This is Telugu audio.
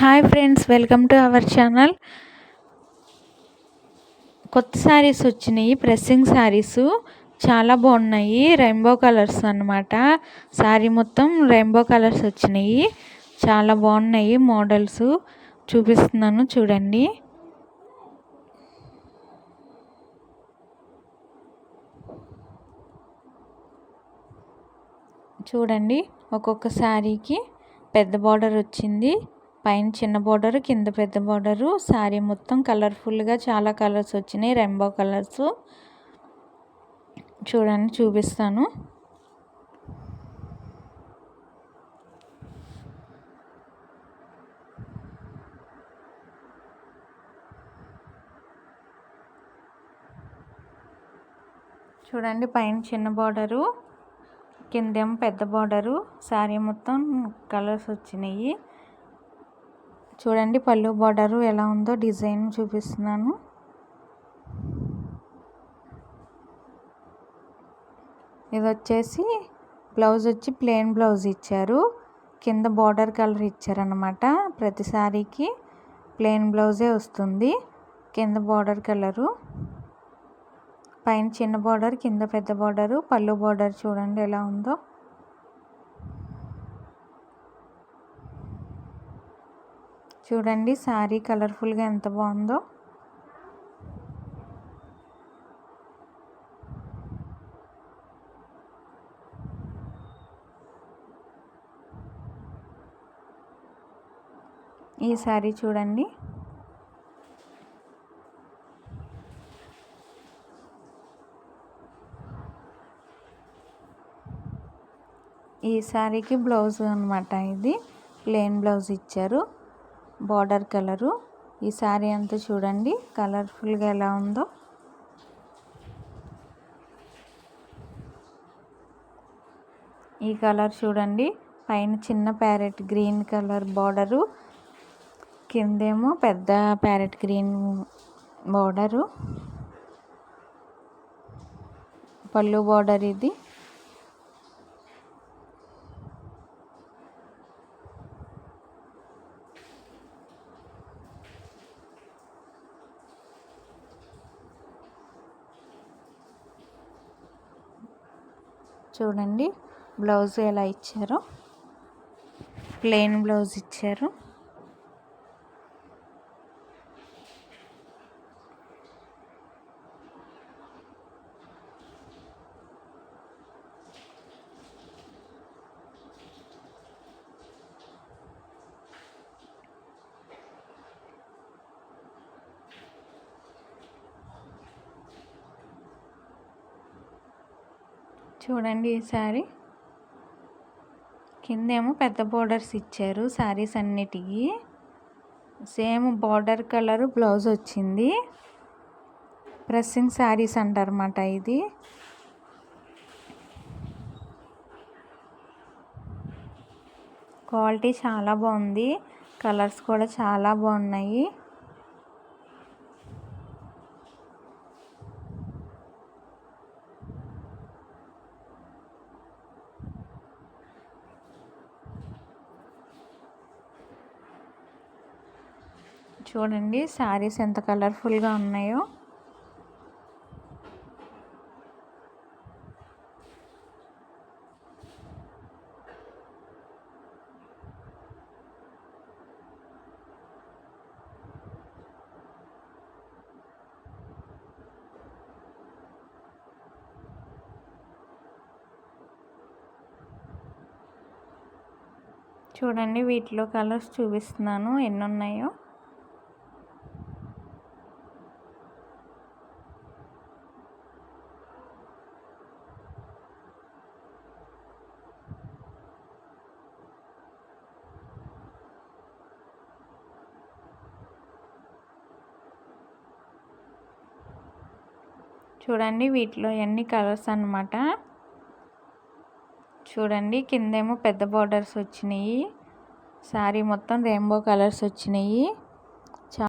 Hi friends welcome to our channel. కొత్త శారీస్ వచ్చినాయి ప్రెస్సింగ్ శారీస్. చాలా బాగున్నాయి రెయిన్బో కలర్స్ అనమాట శారీ మొత్తం రెయిన్బో కలర్స్ వచ్చినాయి. చాలా బాగున్నాయి మోడల్స్. చూపిస్తున్నాను చూడండి. చూడండి ఒక్కొక్క శారీకి పెద్ద బార్డర్ వచ్చింది. పైన చిన్న బార్డర్ కింద పెద్ద బార్డరు. శారీ మొత్తం కలర్ఫుల్గా చాలా కలర్స్ వచ్చినాయి. Rainbow colours. చూడండి చూపిస్తాను. చూడండి పైన చిన్న బార్డరు కిందేమో పెద్ద బార్డరు. శారీ మొత్తం కలర్స్ వచ్చినాయి. చూడండి పళ్ళు బార్డరు ఎలా ఉందో డిజైన్ చూపిస్తున్నాను. ఇది వచ్చేసి బ్లౌజ్ వచ్చి ప్లెయిన్ బ్లౌజ్ ఇచ్చారు. కింద బార్డర్ కలర్ ఇచ్చారనమాట ప్రతి శారీకి ప్లెయిన్ బ్లౌజే వస్తుంది. కింద బార్డర్ కలరు. పైన చిన్న బార్డర్ కింద పెద్ద బార్డరు. పళ్ళు బార్డర్ చూడండి ఎలా ఉందో. చూడండి శారీ కలర్ఫుల్గా ఎంత బాగుందో. ఈ శారీ చూడండి. ఈ శారీకి బ్లౌజ్ అనమాట ఇది. ప్లెయిన్ బ్లౌజ్ ఇచ్చారు. Border colour. ఈ శారీ అంతా చూడండి కలర్ఫుల్గా ఎలా ఉందో. ఈ కలర్ చూడండి పైన చిన్న ప్యారెట్ గ్రీన్ కలర్ బార్డరు. కిందేమో పెద్ద ప్యారెట్ గ్రీన్ బార్డరు. పళ్ళు బార్డర్ ఇది. చూడండి. బ్లౌజ్ ఎలా ఇచ్చారో. ప్లెయిన్ బ్లౌజ్ ఇచ్చారు. చూడండి ఈ శారీ. కిందేమో పెద్ద బోర్డర్స్ ఇచ్చారు శారీస్ అన్నిటికీ. సేమ్ బార్డర్ కలర్ బ్లౌజ్ వచ్చింది. ప్రెస్సింగ్ శారీస్ అంటారన్నమాట ఇది. క్వాలిటీ చాలా బాగుంది. కలర్స్ కూడా చాలా బాగున్నాయి. చూడండి శారీస్ ఎంత కలర్ఫుల్గా ఉన్నాయో. చూడండి వీటిలో కలర్స్ చూపిస్తున్నాను ఎన్ని ఉన్నాయో చూడండి వీటిలో ఎన్ని కలర్స్ అనమాట చూడండి కిందేమో పెద్ద బార్డర్స్ వచ్చినాయి. శారీ మొత్తం రెయిన్బో కలర్స్ వచ్చినాయి.